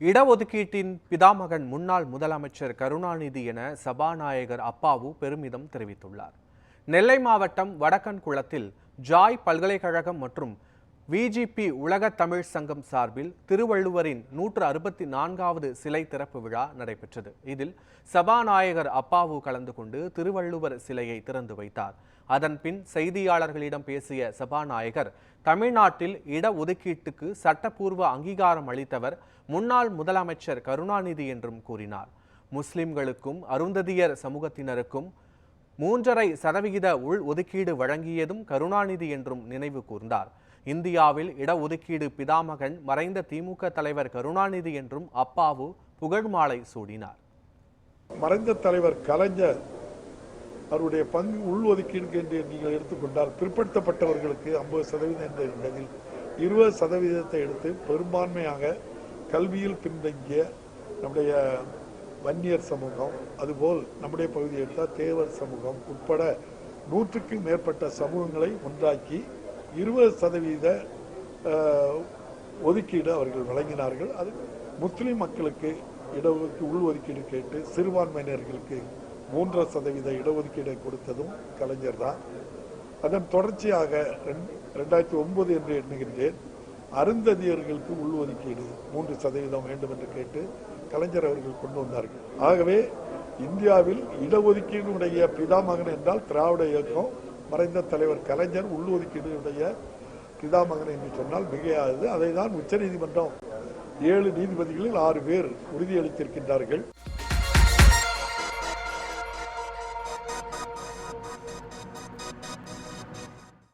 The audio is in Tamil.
இடஒதுக்கீட்டின் பிதாமகன் முன்னாள் முதலமைச்சர் கருணாநிதி என சபாநாயகர் அப்பாவு பெருமிதம் தெரிவித்துள்ளார். நெல்லை மாவட்டம் வடக்கன்குளத்தில் ஜாய் பல்கலைக்கழகம் மற்றும் விஜிபி உலக தமிழ் சங்கம் சார்பில் திருவள்ளுவரின் நூற்று அறுபத்தி நான்காவது சிலை திறப்பு விழா நடைபெற்றது. இதில் சபாநாயகர் அப்பாவு கலந்து கொண்டு திருவள்ளுவர் சிலையை திறந்து வைத்தார். அதன் பின் செய்தியாளர்களிடம் பேசிய சபாநாயகர் தமிழ்நாட்டில் இடஒதுக்கீட்டுக்கு சட்டப்பூர்வ அங்கீகாரம் அளித்தவர் முன்னாள் முதலமைச்சர் கருணாநிதி என்றும் கூறினார். முஸ்லிம்களுக்கும் அருந்ததியர் சமூகத்தினருக்கும் மூன்றரை சதவிகித உள் ஒதுக்கீடு வழங்கியதும் கருணாநிதி என்றும் நினைவு கூர்ந்தார். இந்தியாவில் இடஒதுக்கீடு பிதாமகன் மறைந்த திமுக தலைவர் கருணாநிதி என்றும் அப்பாவு புகழ்மாலை சூடினார். மறைந்த தலைவர் கலைஞர் அவருடைய பங்கு உள்ஒதுக்கீடு என்று நீங்கள் எடுத்துக்கொண்டால் பிற்படுத்தப்பட்டவர்களுக்கு ஐம்பது சதவீதம் என்ற இடத்தில் இருபது சதவீதத்தை எடுத்து பெரும்பான்மையாக கல்வியில் பின்தங்கிய நம்முடைய வன்னியர் சமூகம் அதுபோல் நம்முடைய பகுதியை எடுத்தால் தேவர் சமூகம் உட்பட நூற்றுக்கு மேற்பட்ட சமூகங்களை ஒன்றாக்கி இருபது சதவீத ஒதுக்கீடு அவர்கள் வழங்கினார்கள். அது முஸ்லீம் மக்களுக்கு இடஒதுக்கீடு உள்ஒதுக்கீடு கேட்டு சிறுபான்மையினர்களுக்கு மூன்றரை சதவீத இடஒதுக்கீடை கொடுத்ததும் கலைஞர் தான். அதன் தொடர்ச்சியாக ரெண்- ரெண்டாயிரத்தி ஒன்பது என்று எண்ணுகின்றேன். அருந்ததியர்களுக்கு உள்ஒதுக்கீடு மூன்று சதவீதம் வேண்டும் என்று கேட்டு கலைஞர் அவர்கள் கொண்டு வந்தார்கள். ஆகவே இந்தியாவில் இடஒதுக்கீடுடைய பிதாமகன் என்றால் திராவிட இயக்கம். மறைந்த தலைவர் கலைஞர் உள்ஒதுக்கீடுடைய பிதாமகன் என்று சொன்னால் மிகையாதது. அதை தான் உச்சநீதிமன்றம் ஏழு நீதிபதிகளில் ஆறு பேர் உறுதியளித்திருக்கின்றார்கள்.